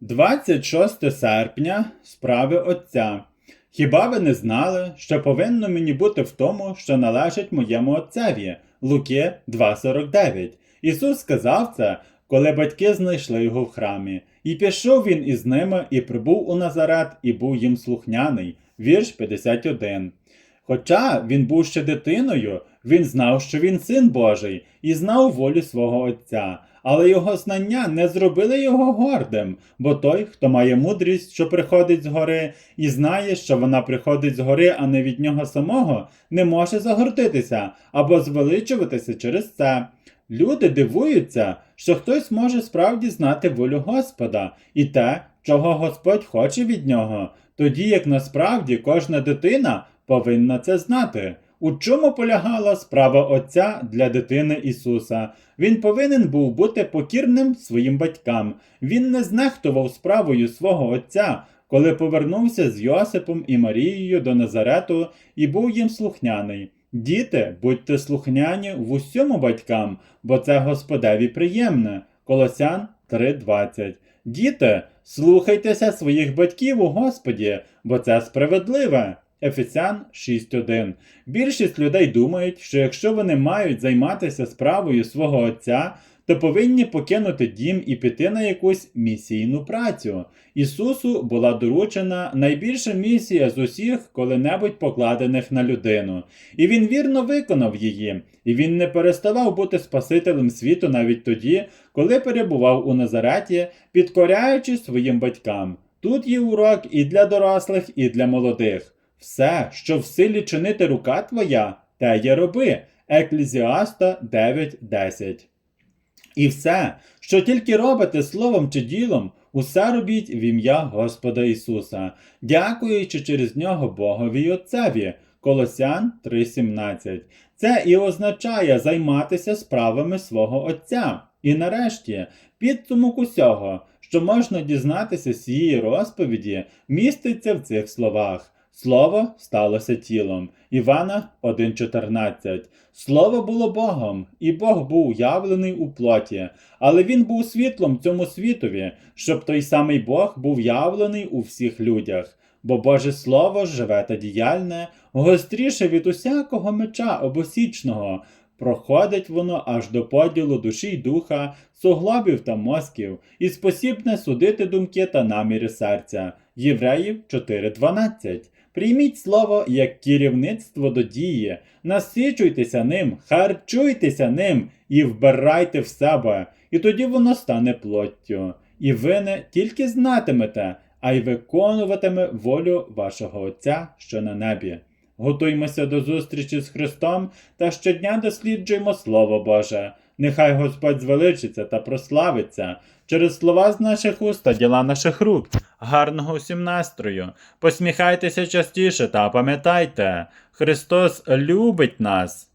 26 серпня справи Отця. Хіба ви не знали, що повинно мені бути в тому, що належить моєму отцеві? Луки 2.49. Ісус сказав це, коли батьки знайшли його в храмі. І пішов він із ними, і прибув у Назарет, і був їм слухняний. Вірш 51. Хоча він був ще дитиною, він знав, що він син Божий, і знав волю свого Отця. Але його знання не зробили його гордим, бо той, хто має мудрість, що приходить згори, і знає, що вона приходить згори, а не від нього самого, не може загордитися або звеличуватися через це. Люди дивуються, що хтось може справді знати волю Господа і те, чого Господь хоче від нього, тоді як насправді кожна дитина повинна це знати. У чому полягала справа Отця для дитини Ісуса? Він повинен був бути покірним своїм батькам. Він не знехтував справою свого Отця, коли повернувся з Йосипом і Марією до Назарету і був їм слухняний. Діти, будьте слухняні в усьому батькам, бо це Господеві приємне. Колосян 3.20. Діти, слухайтеся своїх батьків у Господі, бо це справедливе. Ефесян 6.1. Більшість людей думають, що якщо вони мають займатися справою свого отця, то повинні покинути дім і піти на якусь місійну працю. Ісусу була доручена найбільша місія з усіх коли-небудь покладених на людину, і він вірно виконав її, і він не переставав бути Спасителем світу навіть тоді, коли перебував у Назареті, підкоряючи своїм батькам. Тут є урок і для дорослих, і для молодих. Все, що в силі чинити рука твоя, те є роби. Еклезіаста 9.10. І все, що тільки робите словом чи ділом, усе робіть в ім'я Господа Ісуса, дякуючи через нього Богові й Отцеві. Колосян 3.17. Це і означає займатися справами свого Отця. І нарешті, підсумок усього, що можна дізнатися з цієї розповіді, міститься в цих словах. Слово сталося тілом. Івана 1.14. Слово було Богом, і Бог був явлений у плоті, але він був світлом цьому світові, щоб той самий Бог був явлений у всіх людях. Бо Боже Слово живе та діяльне, гостріше від усякого меча обосічного. Проходить воно аж до поділу душі й духа, суглобів та мозків, і спосібне судити думки та наміри серця. Євреїв 4.12. Прийміть слово як керівництво до дії, насичуйтеся ним, харчуйтеся ним і вбирайте в себе, і тоді воно стане плоттю. І ви не тільки знатимете, а й виконуватиме волю вашого Отця, що на небі. Готуймося до зустрічі з Христом та щодня досліджуємо Слово Боже. Нехай Господь звеличиться та прославиться через слова з наших уст та діла наших рук. Гарного усім настрою! Посміхайтеся частіше та пам'ятайте, Христос любить нас.